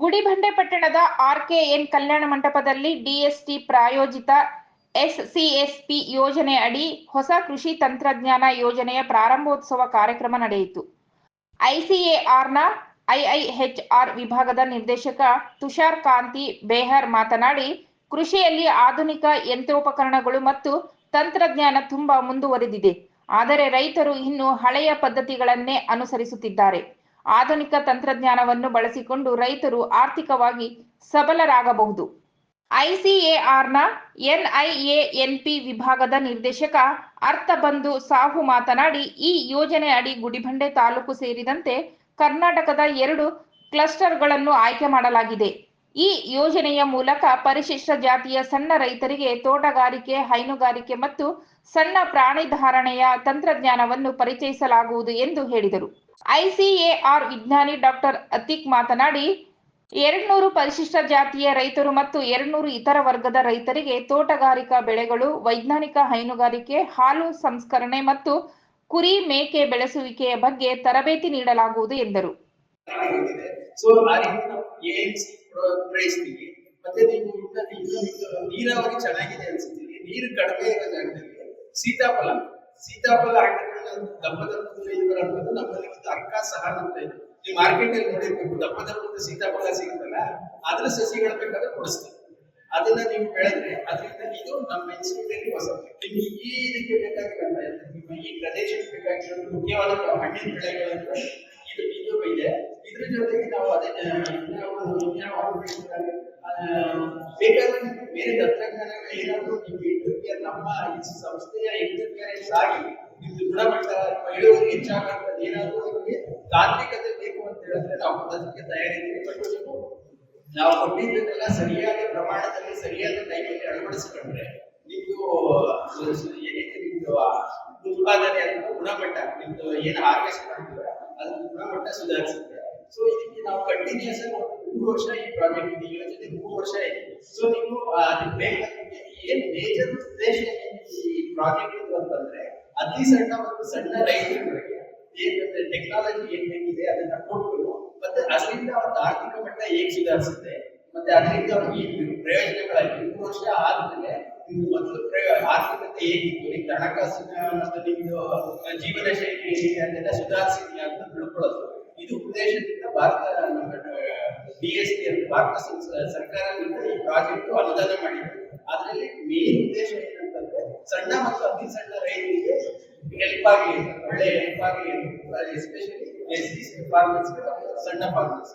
ಗುಡಿಬಂಡೆ ಪಟ್ಟಣದ ಆರ್ಕೆಎನ್ ಕಲ್ಯಾಣ ಮಂಟಪದಲ್ಲಿ ಡಿಎಸ್ಟಿ ಪ್ರಾಯೋಜಿತ ಎಸ್ಸಿಎಸ್ಪಿ ಯೋಜನೆ ಅಡಿ ಹೊಸ ಕೃಷಿ ತಂತ್ರಜ್ಞಾನ ಯೋಜನೆಯ ಪ್ರಾರಂಭೋತ್ಸವ ಕಾರ್ಯಕ್ರಮ ನಡೆಯಿತು. ಐಸಿಎಆರ್ನ ಐಐಎಚ್ಆರ್ ವಿಭಾಗದ ನಿರ್ದೇಶಕ ತುಷಾರ್ ಕಾಂತಿ ಬೇಹರ್ ಮಾತನಾಡಿ, ಕೃಷಿಯಲ್ಲಿ ಆಧುನಿಕ ಯಂತ್ರೋಪಕರಣಗಳು ಮತ್ತು ತಂತ್ರಜ್ಞಾನ ತುಂಬಾ ಮುಂದುವರೆದಿದೆ. ಆದರೆ ರೈತರು ಇನ್ನು ಹಳೆಯ ಪದ್ಧತಿಗಳನ್ನೇ ಅನುಸರಿಸುತ್ತಿದ್ದಾರೆ. ಆಧುನಿಕ ತಂತ್ರಜ್ಞಾನವನ್ನು ಬಳಸಿಕೊಂಡು ರೈತರು ಆರ್ಥಿಕವಾಗಿ ಸಬಲರಾಗಬಹುದು. ಐಸಿಎಆರ್ನ ಎನ್ಐಎಎನ್ಪಿ ವಿಭಾಗದ ನಿರ್ದೇಶಕ ಅರ್ಥಬಂಧು ಸಾಹು ಮಾತನಾಡಿ, ಈ ಯೋಜನೆ ಅಡಿ ಗುಡಿಬಂಡೆ ತಾಲೂಕು ಸೇರಿದಂತೆ ಕರ್ನಾಟಕದ ಎರಡು ಕ್ಲಸ್ಟರ್ಗಳನ್ನು ಆಯ್ಕೆ ಮಾಡಲಾಗಿದೆ. ಈ ಯೋಜನೆಯ ಮೂಲಕ ಪರಿಶಿಷ್ಟ ಜಾತಿಯ ಸಣ್ಣ ರೈತರಿಗೆ ತೋಟಗಾರಿಕೆ, ಹೈನುಗಾರಿಕೆ ಮತ್ತು ಸಣ್ಣ ಪ್ರಾಣಿ ಧಾರಣೆಯ ತಂತ್ರಜ್ಞಾನವನ್ನು ಪರಿಚಯಿಸಲಾಗುವುದು ಎಂದು ಹೇಳಿದರು. ಐಸಿಎಆರ್ ವಿಜ್ಞಾನಿ ಡಾಕ್ಟರ್ ಅತಿಕ್ ಮಾತನಾಡಿ, ಎರಡ್ನೂರು ಪರಿಶಿಷ್ಟ ಜಾತಿಯ ರೈತರು ಮತ್ತು ಎರಡ್ನೂರು ಇತರ ವರ್ಗದ ರೈತರಿಗೆ ತೋಟಗಾರಿಕಾ ಬೆಳೆಗಳು, ವೈಜ್ಞಾನಿಕ ಹೈನುಗಾರಿಕೆ, ಹಾಲು ಸಂಸ್ಕರಣೆ ಮತ್ತು ಕುರಿ ಮೇಕೆ ಬೆಳೆಸುವಿಕೆಯ ಬಗ್ಗೆ ತರಬೇತಿ ನೀಡಲಾಗುವುದು ಎಂದರು. ಸೊ ಆ ರೀತಿ ನಾವು ಪ್ರಯತ್ನಿಸ್ತೀವಿ. ಮತ್ತೆ ನೀವು ನೀರಾವರಿ ಚೆನ್ನಾಗಿದೆ ಅನ್ಸುತ್ತೀವಿ ನೀರು ಕಡಿಮೆ ಇರೋ ಜಾಗದಲ್ಲಿ ಸೀತಾಫಲ. ಸೀತಾಫಲ ಹಣ್ಣುಗಳನ್ನ ದಪ್ಪ ಅನ್ನೋದು ನಮ್ಮಲ್ಲಿ ಒಂದು ಅರ್ಕ ಸಹ ಇದೆ. ನೀವು ಮಾರ್ಕೆಟ್ ಅಲ್ಲಿ ನೋಡಿರ್ಬೇಕು ದಪ್ಪ ಸೀತಾಫಲ ಸಿಗುತ್ತಲ್ಲ, ಅದ್ರ ಸಸಿಗಳು ಬೇಕಾದ್ರೆ ಕೊಡಿಸ್ತೀವಿ. ಅದನ್ನ ನೀವು ಬೆಳೆದ್ರೆ, ಅದರಿಂದ ಇದು ನಮ್ಮ ಅಲ್ಲಿ ಹೊಸ ಈ ಇದಕ್ಕೆ ಬೇಕಾಗಿರೋಲ್ಲ ನಿಮ್ಮ ಈ ಪ್ರದೇಶಕ್ಕೆ ಬೇಕಾಗಿರೋ ಮುಖ್ಯವಾದ ಹಣ್ಣಿನ ಬೆಳೆಗಳಂದ್ರೆ ಇದು ಇದು ಇದೆ. ಇದ್ರ ಜೊತೆಗೆ ನಾವು ಅದನ್ನ ಬೆಳೆಗಳನ್ನ, ಬೇಕಾದ್ರೆ ನಿಮ್ಗೆ ಬೇರೆ ತಂತ್ರಜ್ಞಾನಗಳು ಏನಾದ್ರು ನಿಮ್ಗೆ ಇಂಟರ್ಫಿಯರ್ ನಮ್ಮ ಸಂಸ್ಥೆಯ ಇಂಟರ್ಫಿಯರೆನ್ಸ್ ಆಗಿ ನಿಮ್ದು ಗುಣಮಟ್ಟ ಅಥವಾ ಇಳುವರಿ ಹೆಚ್ಚಾಗಂತದ್ದು ಏನಾದ್ರು ನಿಮಗೆ ತಾಂತ್ರಿಕತೆ ಬೇಕು ಅಂತ ಹೇಳಿದ್ರೆ ನಾವು ಅದಕ್ಕೆ ತಯಾರಿದ್ದೀವಿ. ಬಟ್ ನೀವು ನಾವು ಕೊಟ್ಟಿದ್ದನ್ನೆಲ್ಲ ಸರಿಯಾದ ಪ್ರಮಾಣದಲ್ಲಿ ಸರಿಯಾದ ಟೈಮಲ್ಲಿ ಅಳವಡಿಸಿಕೊಂಡ್ರೆ ನಿಮ್ದು ಏನೈತೆ ನಿಮ್ದು ಉತ್ಪಾದನೆ ಅಥವಾ ಗುಣಮಟ್ಟ, ನಿಮ್ದು ಏನು ಹಾರ್ವೆಸ್ಟ್ ಮಾಡ್ತೀರ ಅದ್ರ ಗುಣಮಟ್ಟ ಸುಧಾರಿಸುತ್ತೆ. ಸೊ ಇದಕ್ಕೆ ನಾವು ಕಂಟಿನ್ಯೂಸ್ ಆಗಿ ಒಂದು ಮೂರು ವರ್ಷ ಈ ಪ್ರಾಜೆಕ್ಟ್ ಇದೆ. ಯೋಜನೆ ಮೂರು ವರ್ಷ ಇದೆ. ಸೊ ನೀವು ಏನ್ ಮೇಜರ್ ಉದ್ದೇಶ ಈ ಪ್ರಾಜೆಕ್ಟ್ ಇದು ಅಂತಂದ್ರೆ, ಅತಿ ಸಣ್ಣ ಮತ್ತು ಸಣ್ಣ ರೈತರುಗಳಿಗೆ ಏನಂದ್ರೆ ಟೆಕ್ನಾಲಜಿ ಏನ್ ಬೇಕಿದೆ ಅದನ್ನ ಕೊಟ್ಟು, ಮತ್ತೆ ಅದರಿಂದ ಹೇಗೆ ಸುಧಾರಿಸುತ್ತೆ ಮತ್ತೆ ಅದರಿಂದ ಪ್ರಯೋಜನಗಳಾಗಿ ಮೂರು ವರ್ಷ ಆದ್ಮೇಲೆ ಮೊದಲು ಆರ್ಥಿಕತೆ ಹೇಗಿತ್ತು? ನಿಮ್ದು ಹಣಕಾಸಿನ ಮತ್ತು ನಿಮ್ದು ಜೀವನ ಶೈಲಿ ಏನಿದೆ ಅದೆಲ್ಲ ಸುಧಾರಿಸಿದ್ಯಾ ಅಂತ ತಿಳ್ಕೊಳ್ಳೋದು. ಇದು ಉದ್ದೇಶದಿಂದ Bharat B S T Bharat ಸಂಸ- ಸರ್ಕಾರದಿಂದ ಈ ಪ್ರಾಜೆಕ್ಟ್ ಅನುದಾನ ಮಾಡಿದೆ ಅದರಲ್ಲಿ ಮೇನ್ ಉದ್ದೇಶ ಏನಂತಂದ್ರೆ ಸಣ್ಣ ಮತ್ತು ಅತಿ ಸಣ್ಣ ರೈತರಿಗೆ ಹೆಲ್ಪ್ ಆಗಲಿ, ಒಳ್ಳೆ ಹೆಲ್ಪ್ ಆಗಲಿ ಎಸ್ಪೆಷಲಿ ಎಸ್ ಸಿ ಫಾರ್ಮರ್ಸ್ಗೆ ಸಣ್ಣ ಫಾರ್ಮರ್ಸ್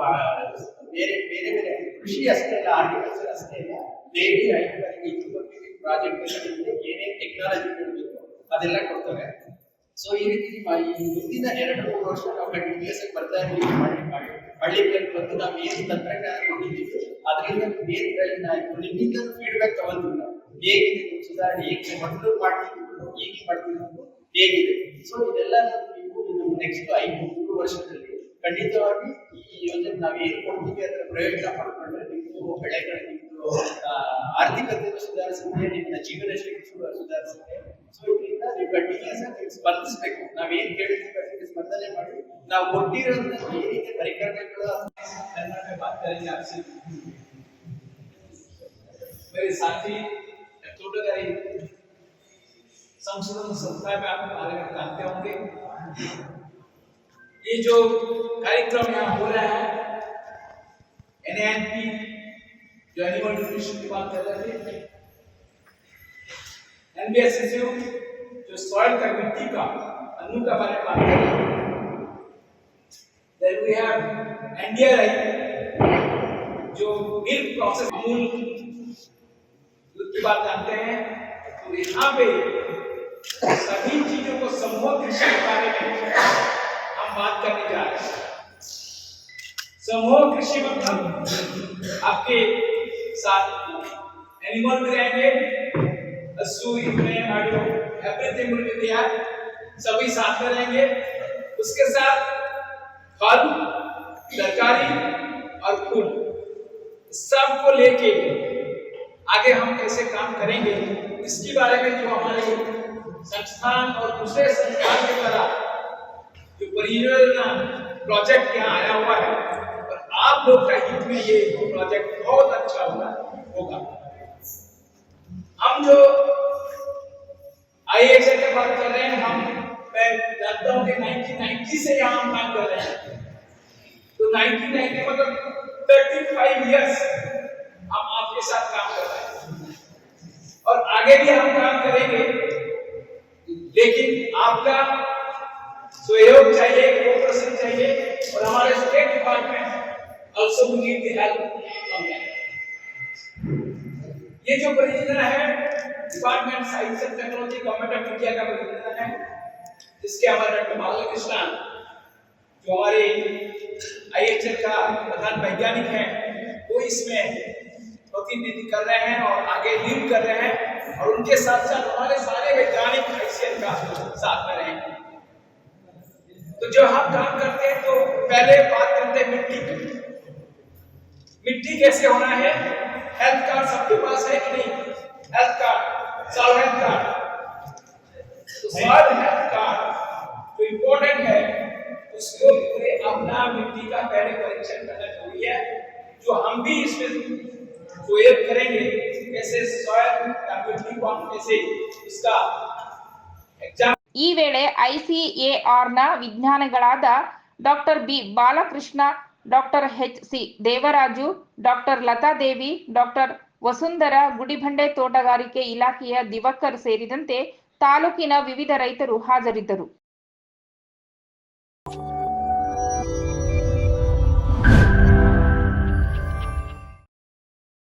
ಆ, ಬೇರೆ ಬೇರೆ ಬೇರೆ ಕೃಷಿ ಅಷ್ಟೇ ಇಲ್ಲ ಆರ್ಟಿಕಲ್ಚರ್ ಅಷ್ಟೇ ಇಲ್ಲ. ಬೇರೆ ಹೈನುಗಾರಿಕೆ ಇದ್ರ ಬಗ್ಗೆ ಪ್ರಾಜೆಕ್ಟ್ ಏನೇನು ಟೆಕ್ನಾಲಜಿ ಕೊಡಬೇಕು ಅದೆಲ್ಲ ಕೊಡ್ತಾರೆ ಸೊ ಈ ರೀತಿ ಈ ಮುಂದಿನ ಎರಡು ಮೂರು ವರ್ಷ ನಾವು ಕಂಟಿನ್ಯೂಸ್ ಬರ್ತಾ ಇರ್ಲಿ ಮಾಡಿ. ಮಾಡಿ ಹಳ್ಳಿಗಳಲ್ಲಿ ಬಂದು ನಾವು ಏನು ತಂತ್ರಜ್ಞಾನ ಕೊಟ್ಟಿದ್ದೀವಿ ಅದರಿಂದ ಏನು ಪ್ರಯೋಜನ ಆಯ್ತು? ನಿಮ್ಮಿಂದ ಫೀಡ್ಬ್ಯಾಕ್ ತಗೊಂತೀವಿ ನಾವು. ಹೇಗಿದೆ ಸುಧಾರಣೆ? ಹೇಗೆ ಮೊದಲು ಮಾಡ್ತಿದ್ರು ಹೇಗೆ ಮಾಡ್ತಿದ್ರು ಹೇಗಿದೆ. ಸೊ ಇದೆಲ್ಲ ನೀವು ನೆಕ್ಸ್ಟ್ ಐದು ಮೂರು ವರ್ಷದಲ್ಲಿ ಖಂಡಿತವಾಗಿ ಈ ಯೋಜನೆ ನಾವು ಏನು ಕೊಡ್ತೀವಿ ಅದರ ಪ್ರಯೋಜನ ಪಡ್ಕೊಂಡ್ರೆ ನಿಮ್ದು ಬೆಳೆಗಳು ನಿಮ್ದು ಆ, ಆರ್ಥಿಕತೆಯನ್ನು ಸುಧಾರಿಸುತ್ತೆ ನಿಮ್ಮ ಜೀವನ ಶೈಲಿ ಸುಧಾ- ಸುಧಾರಿಸುತ್ತೆ ಸೊ ಇದರಿಂದ ನೀವು ಕಂಟಿನ್ಯೂಸ್ ಆಗಿ ಸ್ಪಂದಿಸಬೇಕು ನಾವೇನ್ ಕೇಳ್ತೀವಿ ಅದಕ್ಕೆ ಸ್ಪಂದನೆ ಮಾಡಿ ನಾವು ಕೊಟ್ಟಿರೋಂಥ ಏನಿದೆ ಪರಿಕರಗಳು कन्नड़ में बात करेंगे आपसे मेरे साथी तोटगारी संशोधन संस्था में आपके बारे में जानते होंगे ये जो कार्यक्रम यहाँ हो रहा है एनएनपी जो एनिमल न्यूट्रिशन की बात कर रहे थे एनबीएसएसयू जो सॉइल का मिट्टी का अन्न का बारे में बात कर रहे थे। Then we have जो मिल्क प्रोसेस अमूल दूध की बात जानते हैं। तो यहाँ पे सभी चीज़ों को समूह कृषि के बारे में बात करने जा रहे हैं। समूह कृषि मतलब आपके साथ एनिमल रहेंगे एवरीथिंग सभी साथ में रहेंगे। उसके साथ फल, तरकारी और फूल। सबको लेके आगे हम कैसे काम करेंगे, इसके बारे में जो हमारे संस्थान और दूसरे संस्थान के द्वारा जो परियोजना प्रोजेक्ट यहाँ आया हुआ है, और आप लोग का हित में ये प्रोजेक्ट बहुत अच्छा होगा होगा। हम जो आई की बात कर रहे हैं, हम मैं जानता हूँ कि 1990 से यहाँ हम काम कर रहे हैं। तो 1990 मतलब 35 इयर्स हम आपके साथ काम कर रहे हैं। और आगे भी हम काम करेंगे, लेकिन आपका सहयोग चाहिए, कोऑपरेशन चाहिए, और हमारे state department also need the help ये जो परियोजना है department science and technology government of India का परियोजना है, जिसके हमारे डॉक्टर बालकृष्णन, जो हमारे आईएचएल का प्रधान वैज्ञानिक है, वो इसमें प्रतिनिधि कर रहे हैं और आगे लीड कर रहे हैं, और उनके साथ साथ हमारे सारे वैज्ञानिक आईसीएल का साथ में रहेंगे तो जब हम काम करते हैं तो पहले बात करते हैं मिट्टी की। मिट्टी कैसे होना है? हेल्थ कार्ड सबके पास है कि नहीं? हेल्थ कार्ड सब हेल्थ कार्ड तो सब हेल्थ कार्ड जो इम्पोर्टेंट है, उसको पूरे अपना मिट्टी का पहले परीक्षण करना ज़रूरी है। जो हम भी इसमें प्रयोग करेंगे कैसे सॉयल या मिट्टी को हम कैसे इसका एग्ज़ाम ಈ ವೇಳೆ ಐಸಿಎಆರ್ನ ವಿಜ್ಞಾನಿಗಳಾದ doctor B Balakrishna, doctor H C Devaraju, doctor Latadevi doctor Vasundhara Gudibande ತೋಟಗಾರಿಕೆ ಇಲಾಖೆಯ ದಿವಕರ್ ಸೇರಿದಂತೆ ತಾಲೂಕಿನ ವಿವಿಧ ರೈತರು ಹಾಜರಿದ್ದರು.